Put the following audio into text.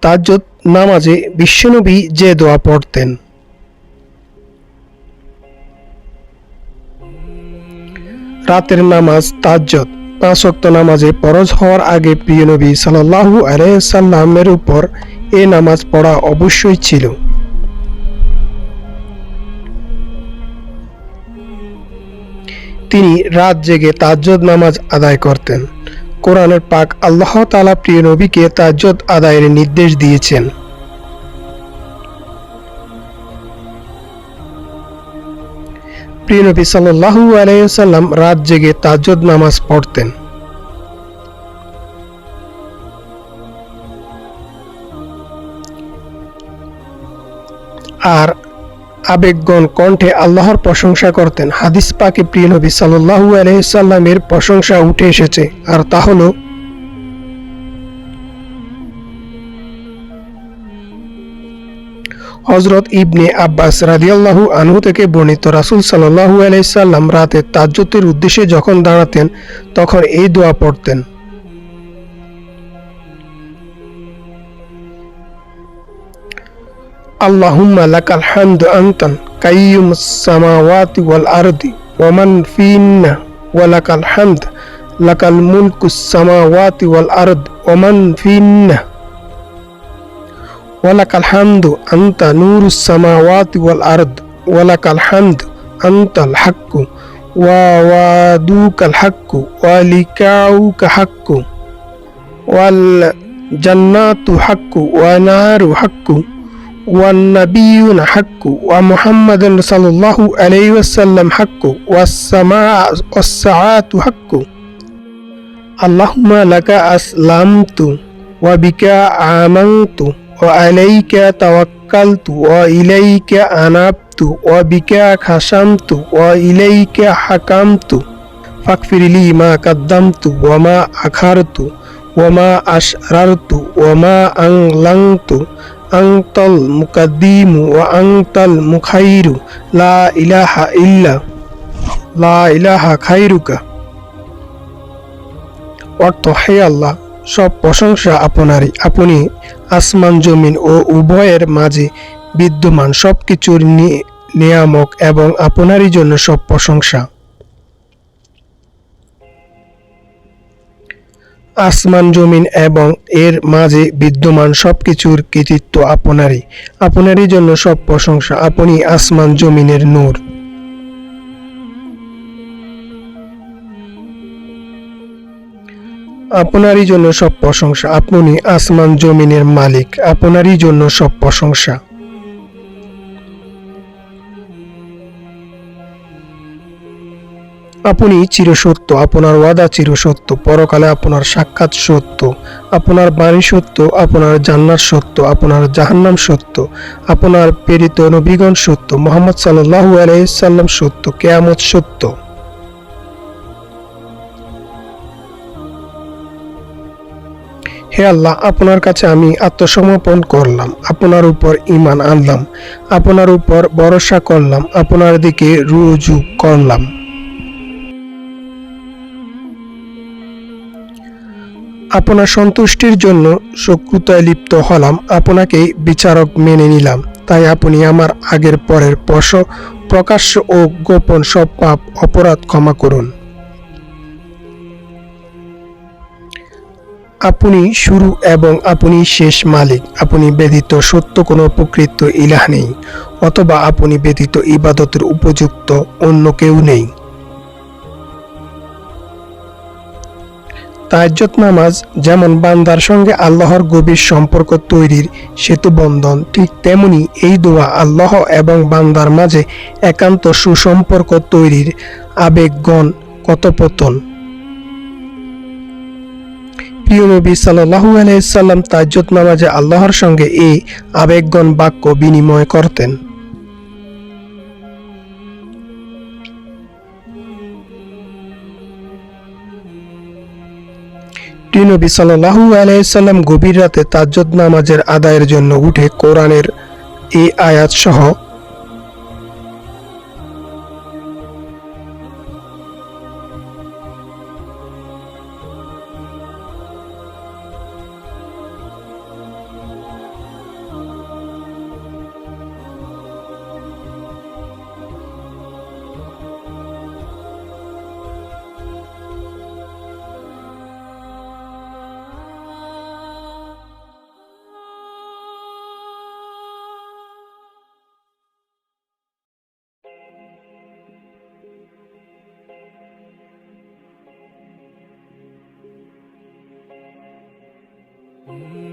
তাজ্জুদ নামাজে বিশ্বনবী যে দোয়া পড়তেন। রাতের নামাজ তাজ্জুদ পাঁচ নামাজে ফরজ হওয়ার আগে প্রিয় নবী সাল্লাল্লাহু আলাইহি সাল্লামের উপর এ নামাজ পড়া অবশ্যই ছিল। তিনি রাত জেগে তাজ্জুদ নামাজ আদায় করতেন। কোরআনের পাক আল্লাহ তাআলা প্রিয় নবীকে তাজ্জুদ আদায়ের নির্দেশ দিয়েছেন। প্রিয় নবী সাল্লাল্লাহু আলাইহি সাল্লাম রাত জেগে তাজ্জুদ নামাজ পড়তেন। আর আবেগগণ কণ্ঠে আল্লাহর প্রশংসা করতেন। হাদিস পাকে প্রিয় নবী সাল্লাল্লাহু আলাইহি সাল্লামের প্রশংসা উঠে এসেছে। আর তা হলো হজরত ইবনে আব্বাস রাদিয়াল্লাহু আনহু থেকে বর্ণিত রাসূল সাল্লাল্লাহু আলাইহি সাল্লাম রাতে তাজ্জুদের উদ্দেশ্যে যখন দাঁড়াতেন, তখন এই দোয়া পড়তেন। اللهم لك الحمد أنت قيم السماوات والأرض ومن فيهن ولك الحمد لك الملك السماوات والأرض ومن فيهن ولك الحمد أنت نور السماوات والأرض ولك الحمد أنت الحق ووعدوك الحق ولقاؤك حق والجنات حق ونار حق والنبيون حق ومحمد صلى الله عليه وسلم حق والسماء والساعات حق اللهم لك أسلمت وبك آمنت وعليك توكلت وإليك أنبت وبك خشمت وإليك حكمت فاغفر لي ما قدمت وما أخرت وما أشررت وما أعلنت আংতাল মুকাদ্দিমু ওয়া আংতাল মুখাইরু। লা ইলাহা ইল্লা, লা ইলাহা খাইরুকা। অর্থ, হে আল্লাহ, সব প্রশংসা আপনারই। আপনি আসমান, জমিন ও উভয়ের মাঝে বিদ্যমান সব কিছুর নিয়ামক এবং আপনারই জন্য সব প্রশংসা। আসমান জমিন এবং এর মাঝে বিদ্যমান সব কিছুর কৃতিত্ব আপনারই। আপনারই জন্য সব প্রশংসা। আপনি আসমান জমিনের নূর। আপনারই জন্য সব প্রশংসা। আপনি আসমান জমিনের মালিক। আপনারই জন্য সব প্রশংসা। আপনি চিরসত্য, আপনার ওয়াদা চিরসত্য, পরকালে আপনার সাক্ষাৎ সত্য, আপনার বাণী সত্য, আপনার জান্নাত সত্য, আপনার জাহান্নাম সত্য, আপনার প্রেরিত নবীগণ সত্য, মোহাম্মদ সাল্লাহু আলাইসাল্লাম সত্য, কেয়ামত সত্য। হে আল্লাহ, আপনার কাছে আমি আত্মসমর্পণ করলাম, আপনার উপর ইমান আনলাম, আপনার উপর ভরসা করলাম, আপনার দিকে রুজু করলাম। আপনার সন্তুষ্টির জন্য শত্রুতায় লিপ্ত হলাম, আপনাকেই বিচারক মেনে নিলাম। তাই আপনি আমার আগের পরের পশ প্রকাশ্য ও গোপন সব পাপ অপরাধ ক্ষমা করুন। আপনি শুরু এবং আপনি শেষ মালিক। আপনি ব্যতীত সত্য কোনো প্রকৃত ইলাহ নেই, অথবা আপনি ব্যতীত ইবাদতের উপযুক্ত অন্য কেউ নেই। তাজ্জত নামাজ যেমন বান্দার সঙ্গে আল্লাহর গভীর সম্পর্ক তৈরির সেতু বন্ধন, ঠিক তেমনি এই দোয়া আল্লাহ এবং বান্দার মাঝে একান্ত সুসম্পর্ক তৈরির আবেগগণ কথোপতন প্রিয় নবী সাল্লাহু আলাইসাল্লাম তাজ্জত নামাজে আল্লাহর সঙ্গে এই আবেগগণ বাক্য বিনিময় করতেন। নবী সাল্লাহু আলাইসাল্লাম গভীর রাতে তাজ্জদ নামাজের আদায়ের জন্য উঠে কোরআনের এই আয়াত সহ Mm-hmm.